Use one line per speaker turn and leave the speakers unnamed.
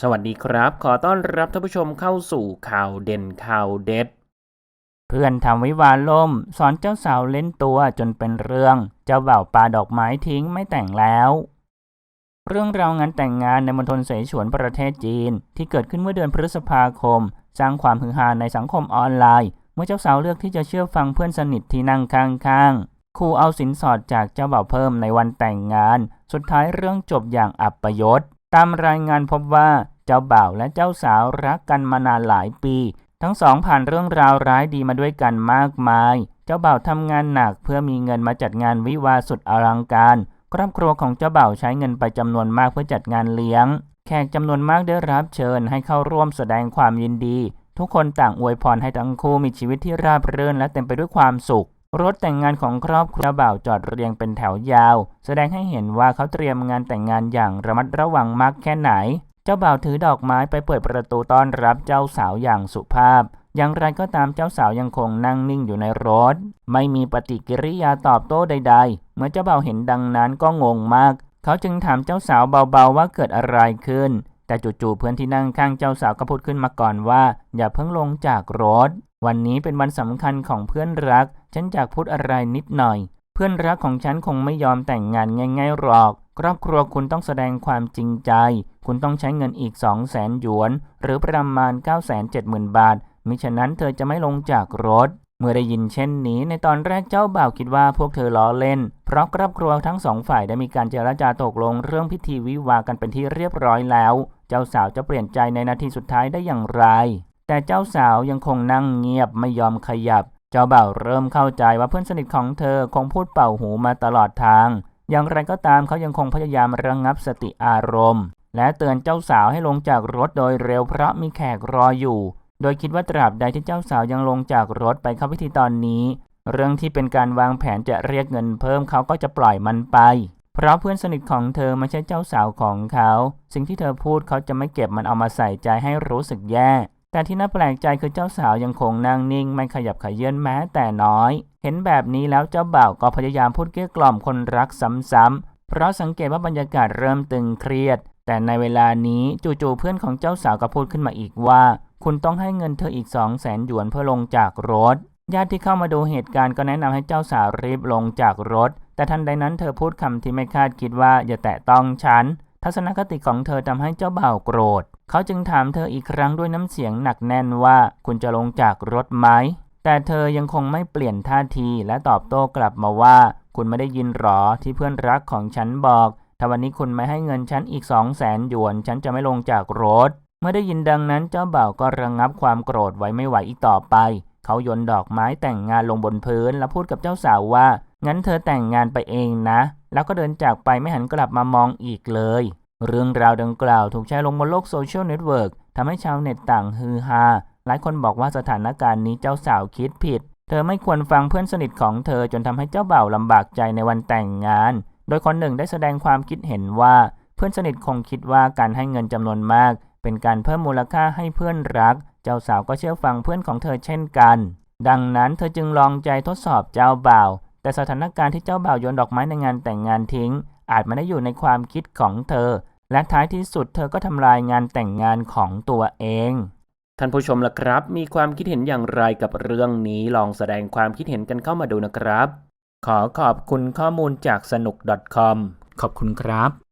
สวัสดีครับ ขอต้อนรับท่านผู้ชมเข้าสู่ข่าวเด่นข่าวเด็ด
เพื่อนทำวิวาล่ม สอนเจ้าสาวเล่นตัวจนเป็นเรื่อง เจ้าบ่าวปาดอกไม้ทิ้งไม่แต่งแล้ว เรื่องราวงานแต่งงานในมณฑลเสฉวนประเทศจีน ที่เกิดขึ้นเมื่อเดือนพฤษภาคม สร้างความฮือฮาในสังคมออนไลน์ เมื่อเจ้าสาวเลือกที่จะเชื่อฟังเพื่อนสนิทที่นั่งข้างๆคู่เอาสินสอดจากเจ้าบ่าวเพิ่มในวันแต่งงาน สุดท้ายเรื่องจบอย่างอับประยศ ตามรายงานพบว่าเจ้าบ่าวและเจ้าสาวรักกันมานานหลายปี ทั้งสองผ่านเรื่องราวร้ายดีมาด้วยกันมากมาย เจ้าบ่าวทำงานหนักเพื่อมีเงินมาจัดงานวิวาสุดอลังการ ครอบครัวของเจ้าบ่าวใช้เงินไปจำนวนมากเพื่อจัดงานเลี้ยง แขกจำนวนมากได้รับเชิญให้เข้าร่วมแสดงความยินดี ทุกคนต่างอวยพรให้ทั้งคู่มีชีวิตที่ราบรื่นและเต็มไปด้วยความสุข รถแต่งงานของครอบครัวเจ้าบ่าวจอดเรียงเป็นแถวยาว แสดงให้เห็นว่าเขาเตรียมงานแต่งงานอย่างระมัดระวังมากแค่ไหน เจ้าบ่าวถือดอกไม้ไปเปิดประตูต้อนรับเจ้าสาวอย่างสุภาพ อย่างไรก็ตามเจ้าสาวยังคงนั่งนิ่งอยู่ในรถ ไม่มีปฏิกิริยาตอบโต้ใด ๆ เมื่อเจ้าบ่าวเห็นดังนั้นก็งงมาก เขาจึงถามเจ้าสาวเบาๆว่าเกิดอะไรขึ้น แต่จู่ๆเพื่อนที่นั่งข้างเจ้าสาวก็พูดขึ้นมาก่อนว่า อย่าเพิ่งลงจากรถ วันนี้เป็นวันสำคัญของเพื่อนรัก ฉันอยากพูดอะไรนิดหน่อย เพื่อนรักของฉันคงไม่ยอมแต่งงานง่ายๆหรอก ครอบครัวคุณต้องแสดงความจริงใจ คุณต้องใช้เงินอีก 2 0 0แสนหยวน หรือประมาณ 9 7 0 0 0 0 บาท มิฉะนั้นเธอจะไม่ลงจากรถ เมื่อได้ยินเช่นนี้ ในตอนแรกเจ้าบ่าวคิดว่าพวกเธอล้อเล่น เพราะครอบครัวทั้งสองฝ่ายได้มีการเจรจาตกลงเรื่องพิธีวิวากันเป็นที่เรียบร้อยแล้ว เจ้าสาวจะเปลี่ยนใจในนาทีสุดท้ายได้อย่างไร แต่เจ้าสาวยังคงนั่งเงียบไม่ยอมขยับ เจ้าบ่าวเริ่มเข้าใจว่าเพื่อนสนิทของเธอคงพูดเป่าหูมาตลอดทาง อย่างไรก็ตามเขายังคงพยายามระงงับสติอารมณ์ และเตือนเจ้าสาวให้ลงจากรถโดยเร็วเพราะมีแขกรออยู่ โดยคิดว่าตราบใดที่เจ้าสาวยังลงจากรถไปเข้าพิธีตอนนี้ เรื่องที่เป็นการวางแผนจะเรียกเงินเพิ่มเขาก็จะปล่อยมันไป เพราะเพื่อนสนิทของเธอไม่ใช่เจ้าสาวของเขา สิ่งที่เธอพูดเขาจะไม่เก็บมันเอามาใส่ใจให้รู้สึกแย่ แต่ที่น่าแปลกใจคือเจ้าสาวยังคงนั่งนิ่ง ไม่ขยับขยื่นแม้แต่น้อย เห็นแบบนี้แล้วเจ้าบ่าวก็พยายามพูดเกลี้ยกล่อมคนรักซ้ำๆเพราะสังเกตว่าบรรยากาศเริ่มตึงเครียด แต่ในเวลานี้จู่ๆเพื่อนของเจ้าสาวก็พูดขึ้นมาอีกว่า คุณต้องให้เงินเธออีก2 0 0แสนหยวนเพื่อลงจากรถญาติที่เข้ามาดูเหตุการณ์ก็แนะนำให้เจ้าสาวรีบลงจากรถ แต่ทันใดนั้นเธอพูดคำที่ไม่คาดคิดว่าอย่าแตะต้องฉัน ทัศนคติของเธอทำให้เจ้าบ่าวโกรธ เขาจึงถามเธออีกครั้งด้วยน้ำเสียงหนักแน่นว่าคุณจะลงจากรถไหม แต่เธอยังคงไม่เปลี่ยนท่าทีและตอบโต้กลับมาว่า คุณไม่ได้ยินหรอที่เพื่อนรักของฉันบอก ถ้าวันนี้คุณไม่ให้เงินฉันอีกสองแสนหยวน ฉันจะไม่ลงจากรถ เมื่อได้ยินดังนั้นเจ้าบ่าวก็ระงงับความโกรธไว้ไม่ไหวอีกต่อไป เขาโยนดอกไม้แต่งงานลงบนพื้น แล้วพูดกับเจ้าสาวว่างั้นเธอแต่งงานไปเองนะ แล้วก็เดินจากไปไม่หันกลับมามองอีกเลย เรื่องราวดังกล่าวถูกแชร์ลงบนโลกโซเชียลเน็ตเวิร์กทำให้ชาวเน็ตต่างฮือฮา หลายคนบอกว่าสถานการณ์นี้เจ้าสาวคิดผิด เธอไม่ควรฟังเพื่อนสนิทของเธอจนทำให้เจ้าบ่าวลำบากใจในวันแต่งงาน โดยคนหนึ่งได้แสดงความคิดเห็นว่าเพื่อนสนิทคงคิดว่าการให้เงินจำนวนมาก เป็นการเพิ่มมูลค่าให้เพื่อนรัก เจ้าสาวก็เชื่อฟังเพื่อนของเธอเช่นกัน ดังนั้นเธอจึงลองใจทดสอบเจ้าบ่าว แต่สถานการณ์ที่เจ้าบ่าวโยนดอกไม้ในงานแต่งงานทิ้ง อาจไม่ได้อยู่ในความคิดของเธอ และท้ายที่สุดเธอก็ทำลายงานแต่งงานของตัวเอง
ท่านผู้ชมล่ะครับ มีความคิดเห็นอย่างไรกับเรื่องนี้ลองแสดงความคิดเห็นกันเข้ามาดูนะครับ ขอขอบคุณข้อมูลจากสนุก .com ขอบคุณครับ